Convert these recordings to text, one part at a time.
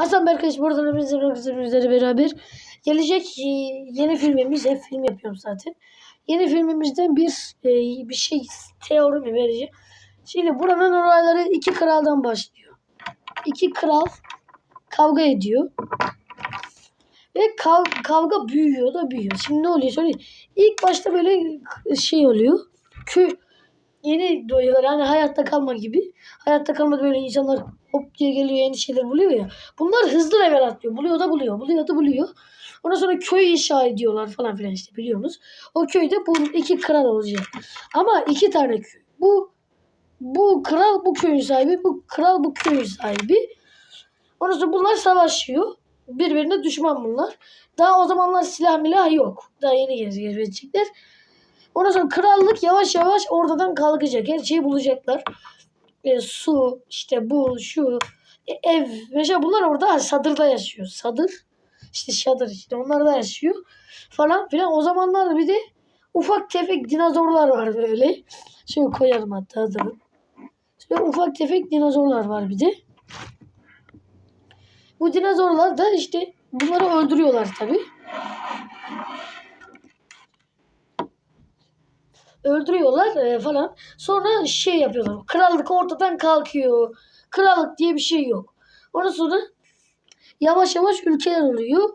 Hasan Berkaç buradan hepinize bizlerle beraber gelecek e, yeni filmimiz hep film yapıyorum zaten. Yeni filmimizden bir e, bir şey teori mi vereceğim. Şimdi buranın olayları iki kraldan başlıyor. İki kral kavga ediyor. Ve kav- kavga büyüyor da büyüyor. Şimdi ne oluyor? Sonra ilk başta böyle şey oluyor. Köy yeni doğuyorlar. Hani hayatta kalma gibi. Hayatta kalmada böyle insanlar hop diye geliyor yeni şeyler buluyor ya. Bunlar hızlı level atlıyor. Buluyor da buluyor. Buluyor da buluyor. Ondan sonra köy inşa ediyorlar falan filan işte biliyorsunuz. O köyde bu iki kral olacak. Ama iki tane köy. Bu bu kral bu köyün sahibi. Bu kral bu köyün sahibi. Ondan sonra bunlar savaşıyor. Birbirine düşman bunlar. Daha o zamanlar silah milah yok. Daha yeni gezecekler. Ondan sonra krallık yavaş yavaş ortadan kalkacak. Her şeyi bulacaklar. E, su, işte bu, şu, e, ev. Mesela bunlar orada sadırda yaşıyor. Sadır. işte şadır işte onlar da yaşıyor. Falan filan. O zamanlar bir de ufak tefek dinozorlar var böyle. Şöyle koyalım hatta adını. Şöyle ufak tefek dinozorlar var bir de. Bu dinozorlar da işte bunları öldürüyorlar tabii. Öldürüyorlar e, falan. Sonra şey yapıyorlar. Krallık ortadan kalkıyor. Krallık diye bir şey yok. Ondan sonra yavaş yavaş ülkeler oluyor.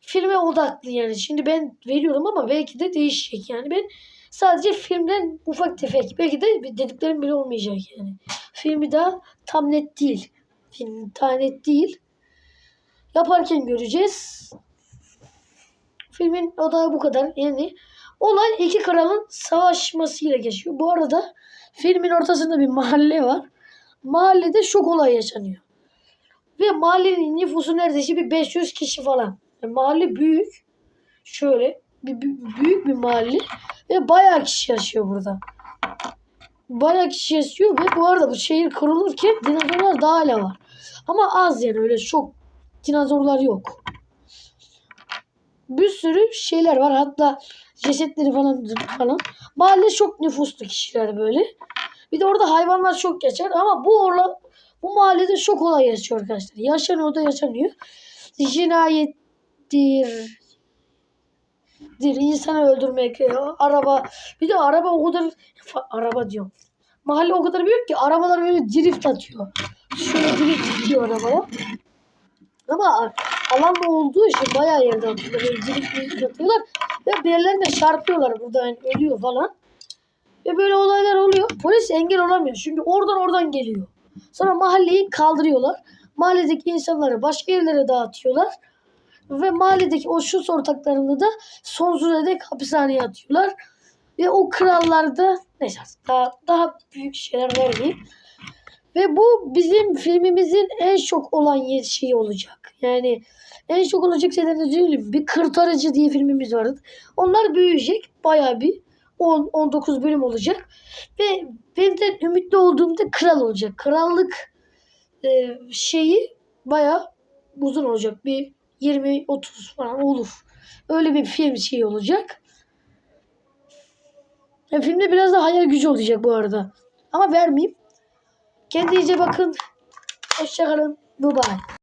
Filme odaklı yani. Şimdi ben veriyorum ama belki de değişecek yani. Ben sadece filmden ufak tefek. Belki de dediklerim bile olmayacak yani. Filmi daha tam net değil. Film tam net değil. Yaparken göreceğiz. Filmin odağı bu kadar. Yani Olay iki kralın savaşmasıyla geçiyor. Bu arada filmin ortasında bir mahalle var. Mahallede şok olay yaşanıyor. Ve mahallenin nüfusu neredeyse bir 500 kişi falan. Yani mahalle büyük. Şöyle bir, bir- büyük bir mahalle ve bayağı kişi yaşıyor burada. Bayağı kişi yaşıyor ve bu arada bu şehir kurulurken dinozorlar daha hala var. Ama az yani öyle çok dinozorlar yok. Bir sürü şeyler var. Hatta cesetleri falan falan. Mahalle çok nüfuslu kişiler böyle. Bir de orada hayvanlar çok geçer ama bu orla bu mahallede çok olay yaşıyor arkadaşlar. Yaşanıyor da yaşanıyor. Cinayettir. Dir, insanı öldürmek, e, araba. Bir de araba o kadar araba diyorum. Mahalle o kadar büyük ki arabalar böyle drift atıyor. Şöyle drift atıyor arabalar. Ama alan olduğu için bayağı yerde atıyorlar. Böyle drift atıyorlar. Ve bir yerlerine çarpıyorlar burada yani ölüyor falan. Ve böyle olaylar oluyor. Polis engel olamıyor. Çünkü oradan oradan geliyor. Sonra mahalleyi kaldırıyorlar. Mahalledeki insanları başka yerlere dağıtıyorlar. Ve mahalledeki o şu ortaklarını da sonsuza dek hapishaneye atıyorlar. Ve o krallar da neyse daha, daha büyük şeyler vermeyeyim. Ve bu bizim filmimizin en çok olan şeyi olacak. Yani en çok olacak şeyler de söyleyeyim. Bir Kırtarıcı diye filmimiz vardı. Onlar büyüyecek. Bayağı bir 10 19 bölüm olacak. Ve benim de ümitli olduğumda kral olacak. Krallık e, şeyi bayağı uzun olacak. Bir 20 30 falan olur. Öyle bir film şeyi olacak. Ya filmde biraz da hayal gücü olacak bu arada. Ama vermeyeyim. Kendinize bakın. Hoşçakalın. Bye bye.